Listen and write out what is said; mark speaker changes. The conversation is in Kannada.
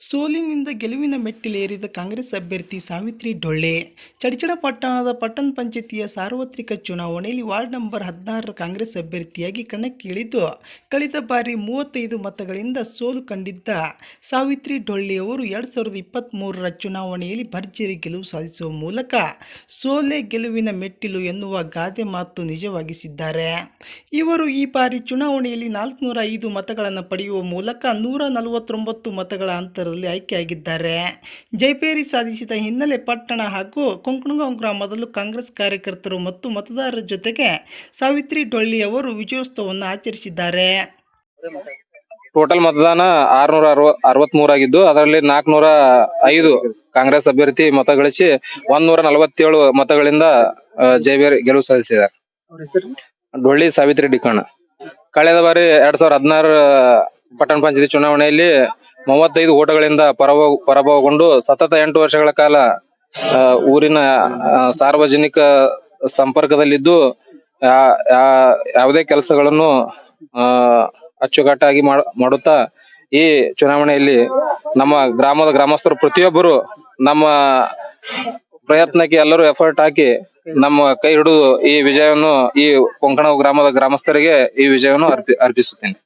Speaker 1: ಸೋಲಿನಿಂದ ಗೆಲುವಿನ ಮೆಟ್ಟಿಲೇರಿದ ಕಾಂಗ್ರೆಸ್ ಅಭ್ಯರ್ಥಿ ಸಾವಿತ್ರಿ ಡೊಳ್ಳೆ. ಚಡಿಚಡ ಪಟ್ಟಣದ ಪಟ್ಟಣ ಪಂಚಾಯತಿಯ ಸಾರ್ವತ್ರಿಕ ಚುನಾವಣೆಯಲ್ಲಿ ವಾರ್ಡ್ ನಂಬರ್ ಹದಿನಾರರ ಕಾಂಗ್ರೆಸ್ ಅಭ್ಯರ್ಥಿಯಾಗಿ ಕಣಕ್ಕಿಳಿದು ಕಳೆದ ಬಾರಿ ಮೂವತ್ತೈದು ಮತಗಳಿಂದ ಸೋಲು ಕಂಡಿದ್ದ ಸಾವಿತ್ರಿ ಡೊಳ್ಳೆ ಅವರು ಎರಡು ಸಾವಿರದ ಇಪ್ಪತ್ತ್ಮೂರರ ಚುನಾವಣೆಯಲ್ಲಿ ಭರ್ಜರಿ ಗೆಲುವು ಸಾಧಿಸುವ ಮೂಲಕ ಸೋಲೆ ಗೆಲುವಿನ ಮೆಟ್ಟಿಲು ಎನ್ನುವ ಗಾದೆ ಮಾತು ನಿಜವಾಗಿಸಿದ್ದಾರೆ. ಇವರು ಈ ಬಾರಿ ಚುನಾವಣೆಯಲ್ಲಿ ನಾಲ್ಕುನೂರ ಐದು ಮತಗಳನ್ನು ಪಡೆಯುವ ಮೂಲಕ ನೂರ ನಲವತ್ತೊಂಬತ್ತು ಮತಗಳ ಅಂತರದಲ್ಲಿ ಆಯ್ಕೆಯಾಗಿದ್ದಾರೆ. ಜೈಪೇರಿ ಸಾಧಿಸಿದ ಹಿನ್ನೆಲೆ ಪಟ್ಟಣ ಹಾಗೂ ಕೊಂಕಣಗಾಂವ್ ಗ್ರಾಮದಲ್ಲೂ ಕಾಂಗ್ರೆಸ್ ಕಾರ್ಯಕರ್ತರು ಮತ್ತು ಮತದಾರರ ಜೊತೆಗೆ ಸಾವಿತ್ರಿ ಡೊಳ್ಳಿ ಅವರು ವಿಜಯೋತ್ಸವವನ್ನು ಆಚರಿಸಿದ್ದಾರೆ.
Speaker 2: ಟೋಟಲ್ ಮತದಾನ ಆರ್ನೂರ ಅರವ, ಅರವತ್ಮೂರ್ ಆಗಿದ್ದು, ಅದರಲ್ಲಿ ನಾಲ್ಕನೂರ ಐದು ಕಾಂಗ್ರೆಸ್ ಅಭ್ಯರ್ಥಿ ಮತ ಗಳಿಸಿ ಒಂದೂರ ನಲವತ್ತೇಳು ಮತಗಳಿಂದ ಜಯಬೇರಿ ಗೆಲುವು ಸಾಧಿಸಿದ್ದಾರೆ ಡೊಳ್ಳಿ ಸಾವಿತ್ರಿ ಡಿಕಣ ಕಳೆದ ಬಾರಿ ಎರಡ್ ಸಾವಿರದ ಹದಿನಾರು ಪಟ್ಟಣ ಪಂಚಾಯತಿ ಚುನಾವಣೆಯಲ್ಲಿ ಮೂವತ್ತೈದು ಓಟಗಳಿಂದ ಪರಭ ಪರಾಭವಗೊಂಡು ಸತತ ಎಂಟು ವರ್ಷಗಳ ಕಾಲ ಊರಿನ ಸಾರ್ವಜನಿಕ ಸಂಪರ್ಕದಲ್ಲಿದ್ದು ಯಾವುದೇ ಕೆಲಸಗಳನ್ನು ಅಚ್ಚುಕಟ್ಟಾಗಿ ಮಾಡ್- ಮಾಡುತ್ತಾ, ಈ ಚುನಾವಣೆಯಲ್ಲಿ ನಮ್ಮ ಗ್ರಾಮದ ಗ್ರಾಮಸ್ಥರು ಪ್ರತಿಯೊಬ್ಬರು ನಮ್ಮ ಪ್ರಯತ್ನಕ್ಕೆ ಎಲ್ಲರೂ ಎಫರ್ಟ್ ಹಾಕಿ ನಮ್ಮ ಕೈ ಹಿಡಿದು ಈ ವಿಜಯವನ್ನು, ಈ ಕೊಂಕಣ ಗ್ರಾಮದ ಗ್ರಾಮಸ್ಥರಿಗೆ ಈ ವಿಜಯವನ್ನು ಅರ್ಪಿ, ಅರ್ಪಿಸುತ್ತೇನೆ.